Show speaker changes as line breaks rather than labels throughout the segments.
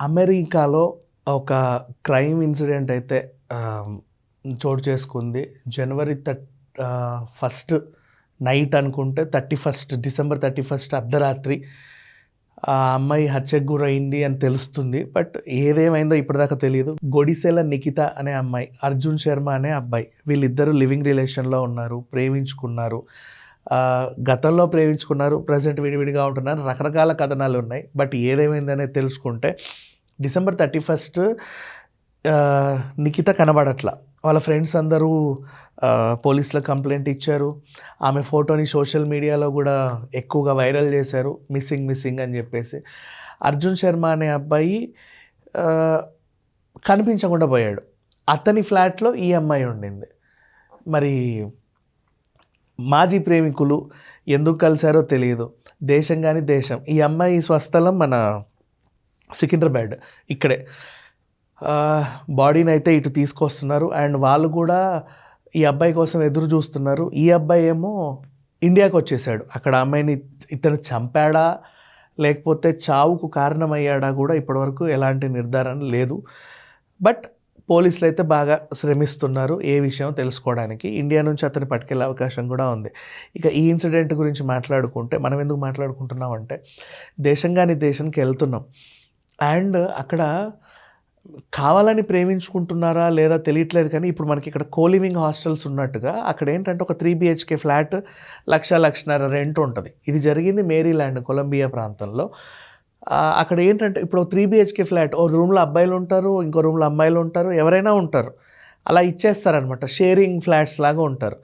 అమెరికాలో ఒక crime incident అయితే చోటు చేసుకుంది. జనవరి థర్ట్ ఫస్ట్ నైట్ అనుకుంటే thirty first December thirty first అర్ధరాత్రి ఆ అమ్మాయి హత్యకు గురైంది అని తెలుస్తుంది. బట్ ఏదేమైందో ఇప్పటిదాకా తెలియదు గొడిసెల నిఖిత అనే అమ్మాయి అర్జున్ శర్మ అనే అబ్బాయి వీళ్ళిద్దరూ లివింగ్ రిలేషన్లో ఉన్నారు ప్రేమించుకున్నారు. గతంలో ప్రేమించుకున్నారు ప్రజెంట్ విడివిడిగా ఉంటున్నారు రకరకాల కథనాలు ఉన్నాయి. బట్ ఏదేమైందనేది తెలుసుకుంటే డిసెంబర్ థర్టీ ఫస్ట్ నిఖిత కనబడట్ల. వాళ్ళ ఫ్రెండ్స్ అందరూ పోలీసుల పోలీసులకు కంప్లైంట్ ఇచ్చారు. ఆమె ఫోటోని సోషల్ మీడియాలో కూడా ఎక్కువగా వైరల్ చేశారు. మిస్సింగ్ మిస్సింగ్ అని చెప్పేసి. అర్జున్ శర్మ అనే అబ్బాయి కనిపించకుండా పోయాడు. అతని ఫ్లాట్లో ఈ అమ్మాయి ఉండింది. మరి మాజీ ప్రేమికులు ఎందుకు కలిశారో తెలియదు. దేశం కానీ దేశం. ఈ అమ్మాయి స్వస్థలం మన సికింద్రాబాద్ ఇక్కడే. బాడీని అయితే ఇటు తీసుకొస్తున్నారు. అండ్ వాళ్ళు కూడా ఈ అబ్బాయి కోసం ఎదురు చూస్తున్నారు. ఈ అబ్బాయి ఏమో ఇండియాకి వచ్చేసాడు. అక్కడ అమ్మాయిని ఇతను చంపాడా? లేకపోతే చావుకు కారణమయ్యాడా కూడా ఇప్పటివరకు ఎలాంటి నిర్ధారణ లేదు. బట్ పోలీసులు అయితే బాగా శ్రమిస్తున్నారు ఏ విషయం తెలుసుకోవడానికి. ఇండియా నుంచి అతను పట్టుకెళ్ళే అవకాశం కూడా ఉంది. ఇక ఈ ఇన్సిడెంట్ గురించి మాట్లాడుకుంటే మనం ఎందుకు మాట్లాడుకుంటున్నాం అంటే దేశం దేశానికి వెళ్తున్నాం. అండ్ అక్కడ కావాలని ప్రేమించుకుంటున్నారా లేదా తెలియట్లేదు కానీ ఇప్పుడు మనకి ఇక్కడ కోలివింగ్ హాస్టల్స్ ఉన్నట్టుగా అక్కడ ఏంటంటే ఒక త్రీ బిహెచ్కే ఫ్లాట్ లక్ష లక్షన్నర రెంట్ ఉంటుంది. ఇది జరిగింది మేరీల్యాండ్ కొలంబియా ప్రాంతంలో. అక్కడ ఏంటంటే ఇప్పుడు త్రీ బిహెచ్కే ఫ్లాట్ ఓ రూమ్లో అబ్బాయిలు ఉంటారు ఇంకో రూమ్లో అమ్మాయిలు ఉంటారు ఎవరైనా ఉంటారు. అలా ఇచ్చేస్తారనమాట షేరింగ్ ఫ్లాట్స్ లాగా ఉంటారు.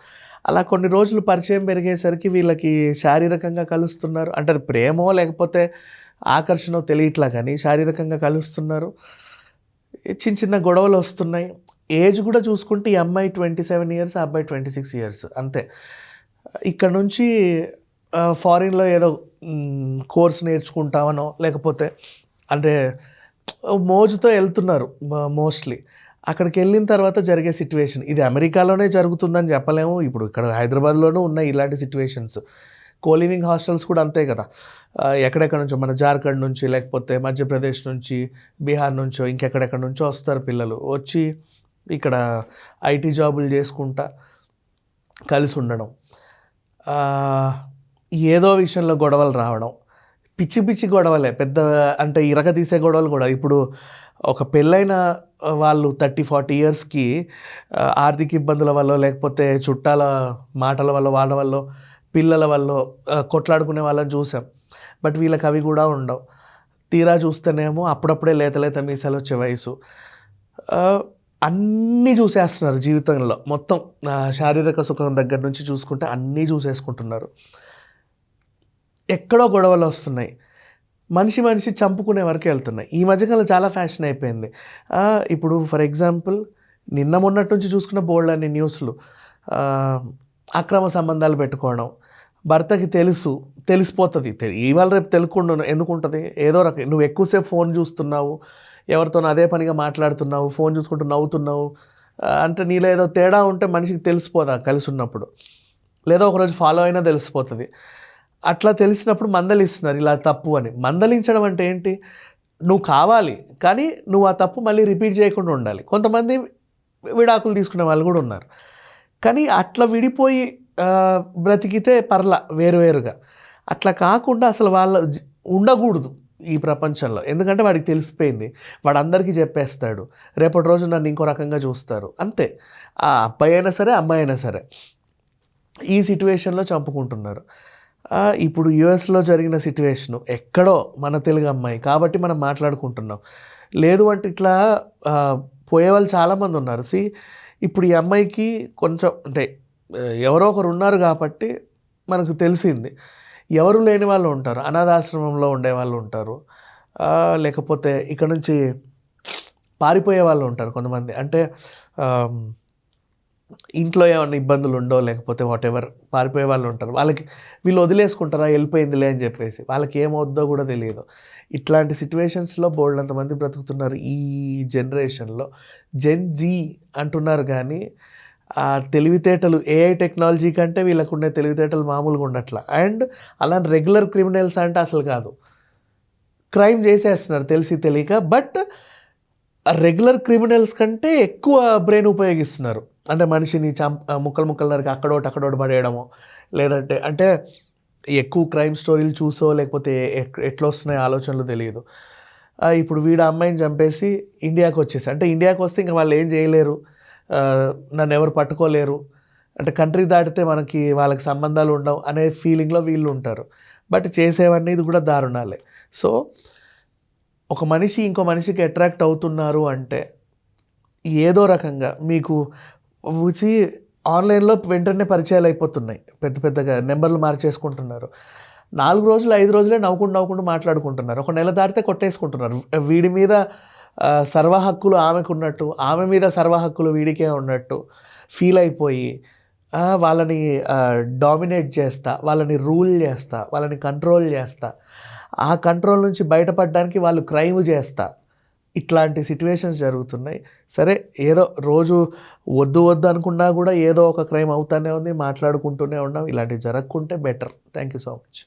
అలా కొన్ని రోజులు పరిచయం పెరిగేసరికి వీళ్ళకి శారీరకంగా కలుస్తున్నారు. అంటే ప్రేమో లేకపోతే ఆకర్షణో తెలియట్లా కానీ శారీరకంగా కలుస్తున్నారు. చిన్న చిన్న గొడవలు వస్తున్నాయి. ఏజ్ కూడా చూసుకుంటే ఈ అమ్మాయి ట్వంటీ సెవెన్ ఇయర్స్ ఆ అబ్బాయి ట్వంటీ సిక్స్ ఇయర్స్ అంతే. ఇక్కడ నుంచి ఫారిన్లో ఏదో కోర్స్ నేర్చుకుంటామనో లేకపోతే అంటే మోజుతో వెళ్తున్నారు మోస్ట్లీ అక్కడికి వెళ్ళిన తర్వాత జరిగే సిచ్యువేషన్ ఇది అమెరికాలోనే జరుగుతుందని చెప్పలేము. ఇప్పుడు ఇక్కడ హైదరాబాద్లోనూ ఉన్నాయి ఇలాంటి సిచ్యువేషన్స్ కోలివింగ్ హాస్టల్స్ కూడా అంతే కదా. ఎక్కడెక్కడ నుంచో మన జార్ఖండ్ నుంచి లేకపోతే మధ్యప్రదేశ్ నుంచి బీహార్ నుంచో ఇంకెక్కడెక్కడ నుంచో వస్తారు పిల్లలు. వచ్చి ఇక్కడ ఐటీ జాబులు చేసుకుంటా కలిసి ఉండడం. ఏదో విషయంలో గొడవలు రావడం. పిచ్చి పిచ్చి గొడవలే. పెద్ద అంటే ఇరగ తీసే గొడవలు కూడా. ఇప్పుడు ఒక పెళ్ళైన వాళ్ళు థర్టీ ఫార్టీ ఇయర్స్కి ఆర్థిక ఇబ్బందుల వల్ల లేకపోతే చుట్టాల మాటల వల్ల వాళ్ళ వల్ల పిల్లల వల్ల కొట్లాడుకునే వాళ్ళని చూసాం. బట్ వీళ్ళకి అవి కూడా ఉండవు. తీరా చూస్తేనేమో అప్పుడప్పుడే లేత లేత మీసాలు వచ్చే వయసు. అన్నీ చూసేస్తున్నారు జీవితంలో. మొత్తం శారీరక సుఖం దగ్గర నుంచి చూసుకుంటే అన్నీ చూసేసుకుంటున్నారు. ఎక్కడో గొడవలు వస్తున్నాయి. మనిషి మనిషి చంపుకునే వరకు వెళ్తున్నాయి. ఈ మధ్యకాలం చాలా ఫ్యాషన్ అయిపోయింది. ఇప్పుడు ఫర్ ఎగ్జాంపుల్ నిన్న మొన్నటి నుంచి చూసుకున్న బోల్డ్ అనే న్యూస్లు. అక్రమ సంబంధాలు పెట్టుకోవడం. భర్తకి తెలుసు తెలిసిపోతుంది. తె- ఇవాళ రేపు తెలుకుండా ఎందుకు ఉంటుంది ఏదో రకం నువ్వు ఎక్కువసేపు ఫోన్ చూస్తున్నావు ఎవరితోనో అదే పనిగా మాట్లాడుతున్నావు ఫోన్ చూసుకుంటూ నవ్వుతున్నావు అంటే నీలో ఏదో తేడా ఉంటే మనిషికి తెలిసిపోదా కలిసి ఉన్నప్పుడు? లేదా ఒకరోజు ఫాలో అయినా తెలిసిపోతుంది. అట్లా తెలిసినప్పుడు మందలిస్తున్నారు ఇలా తప్పు అని. మందలించడం అంటే ఏంటి? నువ్వు కావాలి కానీ నువ్వు ఆ తప్పు మళ్ళీ రిపీట్ చేయకుండా ఉండాలి. కొంతమంది విడాకులు తీసుకునే వాళ్ళు కూడా ఉన్నారు. కానీ అట్లా విడిపోయి బ్రతికితే పర్ల వేరువేరుగా అట్లా కాకుండా అసలు వాళ్ళ ఉండకూడదు ఈ ప్రపంచంలో. ఎందుకంటే వాడికి తెలిసిపోయింది. వాడు అందరికీ చెప్పేస్తాడు రేపటి రోజు నన్ను ఇంకో రకంగా చూస్తారు. అంతే. ఆ అబ్బాయి అయినా సరే అమ్మాయి అయినా సరే ఈ సిట్యువేషన్లో చంపుకుంటున్నారు. ఇప్పుడు యుఎస్లో జరిగిన సిట్యువేషను ఎక్కడో మన తెలుగు అమ్మాయి కాబట్టి మనం మాట్లాడుకుంటున్నాం. లేదు అంటే ఇట్లా పోయే వాళ్ళు చాలామంది ఉన్నారు. సి ఇప్పుడు ఈ అమ్మాయికి కొంచెం అంటే ఎవరో ఒకరు ఉన్నారు కాబట్టి మనకు తెలిసింది. ఎవరు లేని వాళ్ళు ఉంటారు. అనాథాశ్రమంలో ఉండే వాళ్ళు ఉంటారు. లేకపోతే ఇక్కడ నుంచి పారిపోయే వాళ్ళు ఉంటారు కొంతమంది. అంటే ఇంట్లో ఏమైనా ఇబ్బందులు ఉండో లేకపోతే వాట్ ఎవర్ పారిపోయే వాళ్ళు ఉంటారు వాళ్ళకి వీళ్ళు వదిలేసుకుంటారా వెళ్ళిపోయిందిలే అని చెప్పేసి వాళ్ళకి ఏమవుద్దో కూడా తెలియదు. ఇట్లాంటి సిచ్యువేషన్స్లో బోల్డ్ అంతమంది బ్రతుకుతున్నారు ఈ జనరేషన్లో జెన్ జీ అంటున్నారు కానీ ఆ తెలివితేటలు ఏఐ టెక్నాలజీ కంటే వీళ్ళకు ఉండే తెలివితేటలు మామూలుగా ఉండట్లా. అండ్ అలాంటి రెగ్యులర్ క్రిమినల్స్ అంటే అసలు కాదు. క్రైమ్ చేసేస్తున్నారు తెలిసి తెలియక బట్ రెగ్యులర్ క్రిమినల్స్ కంటే ఎక్కువ బ్రెయిన్ ఉపయోగిస్తున్నారు. అంటే మనిషిని చం ముక్కలు ముక్కలు నరికి అక్కడోటి అక్కడోటి పడేయడము లేదంటే అంటే ఎక్కువ క్రైమ్ స్టోరీలు చూసో లేకపోతే ఎట్లా వస్తున్నాయి ఆలోచనలు తెలియదు. ఇప్పుడు వీడు అమ్మాయిని చంపేసి ఇండియాకి వచ్చేసి అంటే ఇండియాకి వస్తే ఇంకా వాళ్ళు ఏం చేయలేరు నన్ను ఎవరు పట్టుకోలేరు అంటే కంట్రీ దాటితే మనకి వాళ్ళకి సంబంధాలు ఉండవు అనే ఫీలింగ్లో వీళ్ళు ఉంటారు. బట్ చేసేవన్నీ ఇది కూడా దారుణాలే. సో ఒక మనిషి ఇంకో మనిషికి అట్రాక్ట్ అవుతున్నారు అంటే ఏదో రకంగా మీకు చూసి ఆన్లైన్లో వెంటనే పరిచయాలు అయిపోతున్నాయి. పెద్ద పెద్దగా నెంబర్లు మార్చేసుకుంటున్నారు. నాలుగు రోజులు ఐదు రోజులే నవ్వుకుంటూ నవ్వుకుంటూ మాట్లాడుకుంటున్నారు. ఒక నెల దాటితే కొట్టేసుకుంటున్నారు. వీడి మీద సర్వహక్కులు సర్వ హక్కులు ఆమెకు ఉన్నట్టు ఆమె మీద సర్వ హక్కులు వీడికే ఉన్నట్టు ఫీల్ అయిపోయి వాళ్ళని డామినేట్ చేస్తా వాళ్ళని రూల్ చేస్తా వాళ్ళని కంట్రోల్ చేస్తా. ఆ కంట్రోల్ నుంచి బయటపడడానికి వాళ్ళు క్రైమ్ చేస్తా. ఇట్లాంటి సిట్యువేషన్స్ జరుగుతున్నాయి. సరే ఏదో రోజు వద్దు వద్దు అనుకున్నా కూడా ఏదో ఒక క్రైమ్ అవుతానే ఉంది మాట్లాడుకుంటూనే ఉన్నాం. ఇలాంటివి జరగకుంటే better thank you so much